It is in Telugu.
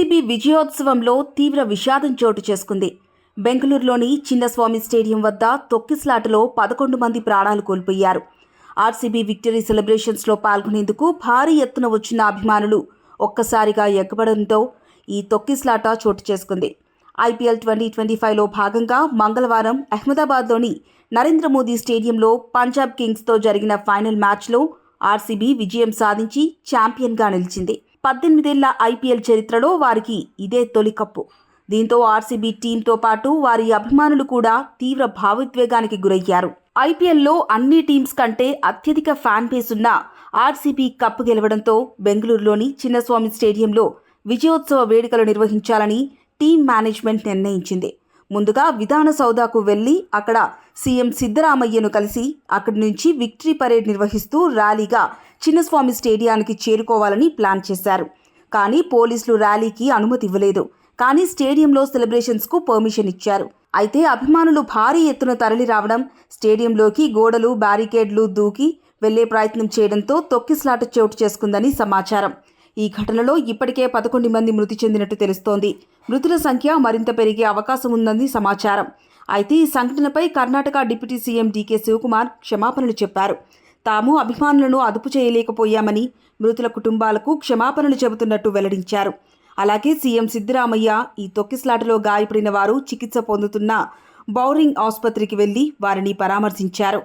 ఆర్సీబీ విజయోత్సవంలో తీవ్ర విషాదం చోటు చేసుకుంది. బెంగళూరులోని చిన్నస్వామి స్టేడియం వద్ద తొక్కిస్లాటలో పదకొండు మంది ప్రాణాలు కోల్పోయారు. ఆర్సీబీ విక్టరీ సెలబ్రేషన్స్లో పాల్గొనేందుకు భారీ ఎత్తున వచ్చిన అభిమానులు ఒక్కసారిగా ఎగ్గబడంతో ఈ తొక్కిస్లాట చోటు చేసుకుంది. ఐపీఎల్ ట్వంటీ ట్వంటీ ఫైవ్లో భాగంగా మంగళవారం అహ్మదాబాద్లోని నరేంద్ర మోదీ స్టేడియంలో పంజాబ్ కింగ్స్తో జరిగిన ఫైనల్ మ్యాచ్లో ఆర్సీబీ విజయం సాధించి ఛాంపియన్గా నిలిచింది. పద్దెనిమిదేళ్ళ ఐపీఎల్ చరిత్రలో వారికి ఇదే తొలి కప్పు. దీంతో ఆర్సీబీ టీంతో పాటు వారి అభిమానులు కూడా తీవ్ర భావోద్వేగానికి గురయ్యారు. ఐపీఎల్లో అన్ని టీమ్స్ కంటే అత్యధిక ఫ్యాన్ బేస్ ఉన్న ఆర్సీబీ కప్పు గెలవడంతో బెంగళూరులోని చిన్నస్వామి స్టేడియంలో విజయోత్సవ వేడుకలు నిర్వహించాలని టీం మేనేజ్మెంట్ నిర్ణయించింది. ముందుగా విధాన సౌదాకు వెళ్ళి అక్కడ సీఎం సిద్ధరామయ్యను కలిసి అక్కడి నుంచి విక్టరీ పరేడ్ నిర్వహిస్తూ ర్యాలీగా చిన్నస్వామి స్టేడియానికి చేరుకోవాలని ప్లాన్ చేశారు. కానీ పోలీసులు ర్యాలీకి అనుమతి ఇవ్వలేదు. కానీ స్టేడియంలో సెలబ్రేషన్స్కు పర్మిషన్ ఇచ్చారు. అయితే అభిమానులు భారీ ఎత్తున తరలి రావడం స్టేడియంలోకి గోడలు బ్యారికేడ్లు దూకి వెళ్ళే ప్రయత్నం చేయడంతో తొక్కిస్లాట చోటు చేసుకుందని సమాచారం. ఈ ఘటనలో ఇప్పటికే పదకొండు మంది మృతి చెందినట్టు తెలుస్తోంది. మృతుల సంఖ్య మరింత పెరిగే అవకాశం ఉందని సమాచారం. అయితే ఈ సంఘటనపై Karnataka deputy CM DK Shivakumar క్షమాపణలు చెప్పారు. తాము అభిమానులను అదుపు చేయలేకపోయామని మృతుల కుటుంబాలకు క్షమాపణలు చెబుతున్నట్టు వెల్లడించారు. అలాగే సీఎం సిద్దిరామయ్య ఈ తొక్కిస్లాటలో గాయపడిన వారు చికిత్స పొందుతున్న బౌరింగ్ ఆసుపత్రికి వెళ్ళి వారిని పరామర్శించారు.